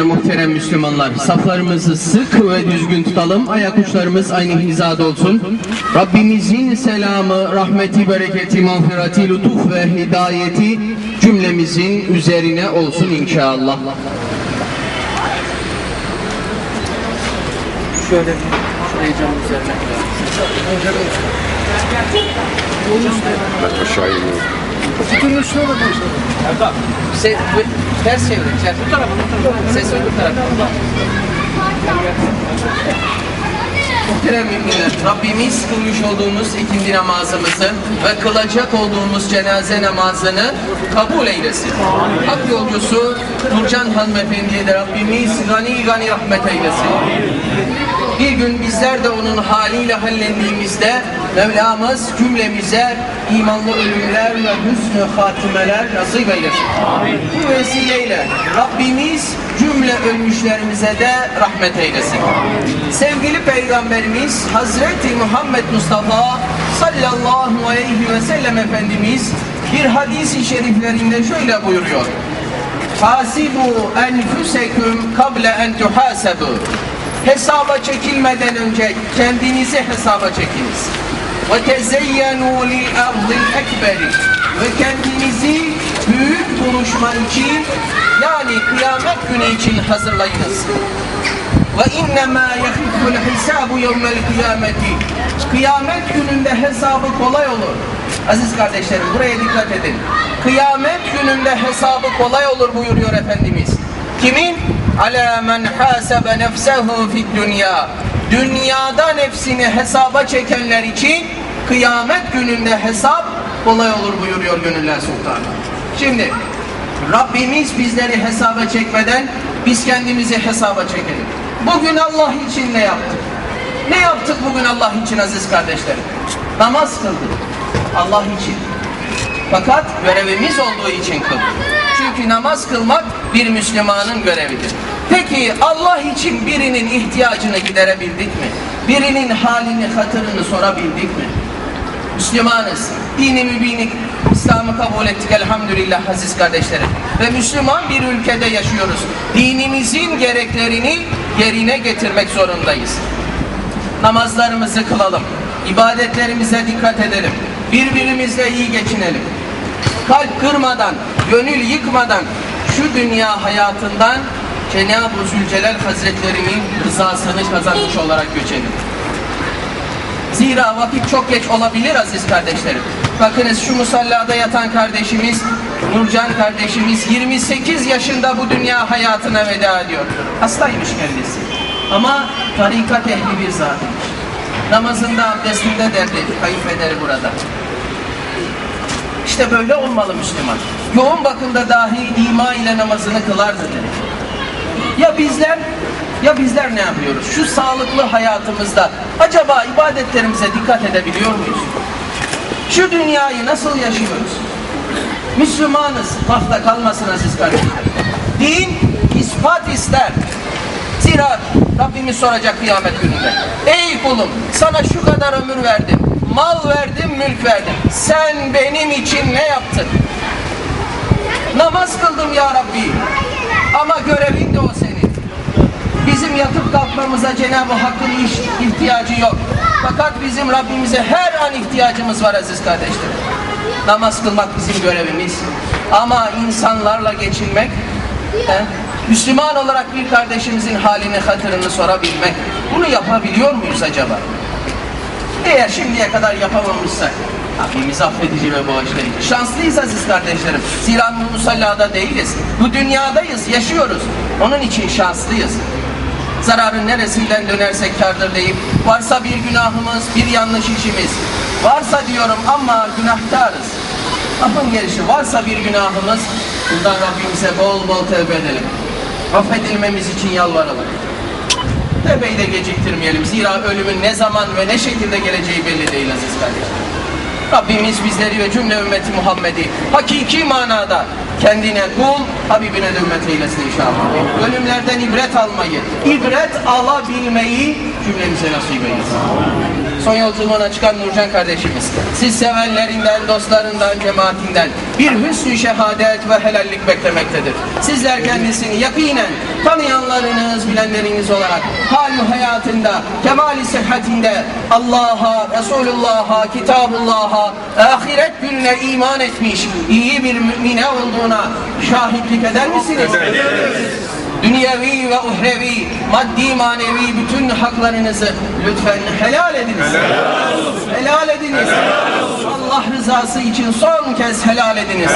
müminler, muhterem Müslümanlar. Saflarımızı sık ve düzgün tutalım. Ayak uçlarımız aynı hizada olsun. Rabbimizin selamı, rahmeti, bereketi, mağfireti, lütuf ve hidayeti cümlemizin üzerine olsun inşallah. Şöyle şurayı camın üzerine Aşağı Sütünün üstüne de koy. tá Se, ters çevirin. Bu tarafa, bu tarafa. Sesi bu tarafa. Muhterem müminler, Rabbimiz kılmış olduğumuz ikindi namazımızı ve kılacak olduğumuz cenaze namazını kabul eylesin. Hak yolcusu Nurcan hanımefendiye de Rabbimiz gani gani rahmet eylesin. Bir gün bizler de onun haliyle hallendiğimizde Mevlamız cümlemize imanlı ölümler ve hüsnü hatimeler nasip eylesin. Bu vesileyle Rabbimiz cümle ölmüşlerimize de rahmet eylesin. Sevgili Peygamberimiz Hazreti Muhammed Mustafa sallallahu aleyhi ve sellem Efendimiz bir hadisi şeriflerinde şöyle buyuruyor. Hasibu enfuseküm kable en tuhasebu. Hesaba çekilmeden önce kendinizi hesaba çekiniz. Ve tezeyyenu lil ardil ekberi. Ve kendinizi büyük buluşma için yani kıyamet günü için hazırlayınız. Ve innemâ yehiful hisabu yevmel kıyameti. Kıyamet gününde hesabı kolay olur. Aziz kardeşlerim buraya dikkat edin. Kıyamet gününde hesabı kolay olur buyuruyor Efendimiz. Kimin? Ala men hasebe nefsehu fid dünya. Dünyada nefsini hesaba çekenler için kıyamet gününde hesap kolay olur buyuruyor Gönüller Sultanı. Şimdi Rabbimiz bizleri hesaba çekmeden biz kendimizi hesaba çekelim. Bugün Allah için ne yaptık? Ne yaptık bugün Allah için aziz kardeşlerim? Namaz kıldık. Allah için. Fakat görevimiz olduğu için kıldık. Çünkü namaz kılmak bir Müslümanın görevidir. Peki Allah için birinin ihtiyacını giderebildik mi? Birinin halini, hatırını sorabildik mi? Müslümanız. Dini mübinik İslam'ı kabul ettik elhamdülillah aziz kardeşlerim. Ve Müslüman bir ülkede yaşıyoruz. Dinimizin gereklerini yerine getirmek zorundayız. Namazlarımızı kılalım. ibadetlerimize dikkat edelim. Birbirimizle iyi geçinelim. Kalp kırmadan, gönül yıkmadan şu dünya hayatından Cenab-ı Zülcelal Hazretleri'nin rızasını kazanmış olarak göçelim. Zira vakit çok geç olabilir aziz kardeşlerim. Bakınız şu musallada yatan kardeşimiz, Nurcan kardeşimiz 28 yaşında bu dünya hayatına veda ediyor. Hastaymış kendisi. Ama tarikat ehli bir zatıymış. Namazında, abdestinde derdi, kayınpederi burada. İşte böyle olmalı Müslüman. Yoğun bakımda dahi ima ile namazını kılardı dedi. Ya bizler ya bizler ne yapıyoruz? Şu sağlıklı hayatımızda acaba ibadetlerimize dikkat edebiliyor muyuz? Şu dünyayı nasıl yaşıyoruz? Müslümanız, lafta kalmasın aziz kardeşlerim. Din ispat ister. Zira Rabbimiz soracak kıyamet gününde. Ey kulum sana şu kadar ömür verdim, mal verdim, mülk verdim. Sen benim için ne yaptın? Namaz kıldım ya Rabbi. Ama senin. Bizim yatıp kalkmamıza Cenab-ı Hakk'ın ihtiyacı yok. Fakat bizim Rabbimize her an ihtiyacımız var aziz kardeşlerim. Namaz kılmak bizim görevimiz. Ama insanlarla geçinmek, he, Müslüman olarak bir kardeşimizin halini, hatırını sorabilmek, bunu yapabiliyor muyuz acaba? Eğer şimdiye kadar yapamamışsak, Rabbimiz affedici ve bağışlayıcı. Şanslıyız aziz kardeşlerim. Zira musallada değiliz. Bu dünyadayız, yaşıyoruz. Onun için şanslıyız. Zararın neresinden dönersek kardır deyip, varsa bir günahımız, bir yanlış işimiz, varsa diyorum ama günahtarız. Lafın gelişi varsa bir günahımız, bundan Rabbimize bol bol tevbe edelim. Affedilmemiz için yalvaralım. Tevbeyi de geciktirmeyelim. Zira ölümün ne zaman ve ne şekilde geleceği belli değil aziz kardeşlerim. Rabbimiz bizleri ve cümle ümmeti Muhammed'i hakiki manada kendine kul, Habibine de ümmet eylesin inşallah. Ölümlerden ibret almayı, ibret alabilmeyi cümlemize nasip eylesin. Son yolculuğuna çıkan Nurcan kardeşimiz, siz sevenlerinden, dostlarından, cemaatinden bir hüsnü şehadet ve helallik beklemektedir. Sizler kendisini yakinen tanıyanlarınız, bilenleriniz olarak hal hayatında, kemali sıhhatinde Allah'a, Resulullah'a, Kitabullah'a, ahiret gününe iman etmiş, iyi bir mümine olduğuna şahitlik eder misiniz? Dünyevi ve uhrevi, maddi manevi bütün haklarınızı lütfen helal ediniz. Helal ediniz. Allah rızası için son kez helal ediniz.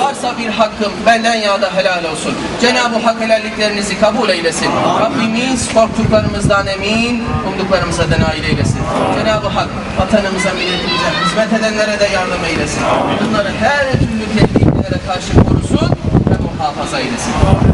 Varsa bir hakkım benden ya da helal olsun. Cenab-ı Hak helalliklerinizi kabul eylesin. Rabbimiz korktuklarımızdan emin, umduklarımıza da nail eylesin. Cenab-ı Hak vatanımıza, milletimize, hizmet edenlere de yardım eylesin. Bunları her türlü tehlikelere karşı korusun ve muhafaza eylesin.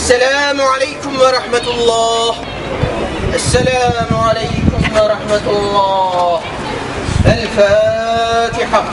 السلام عليكم ورحمة الله. السلام عليكم ورحمة الله. الفاتحة.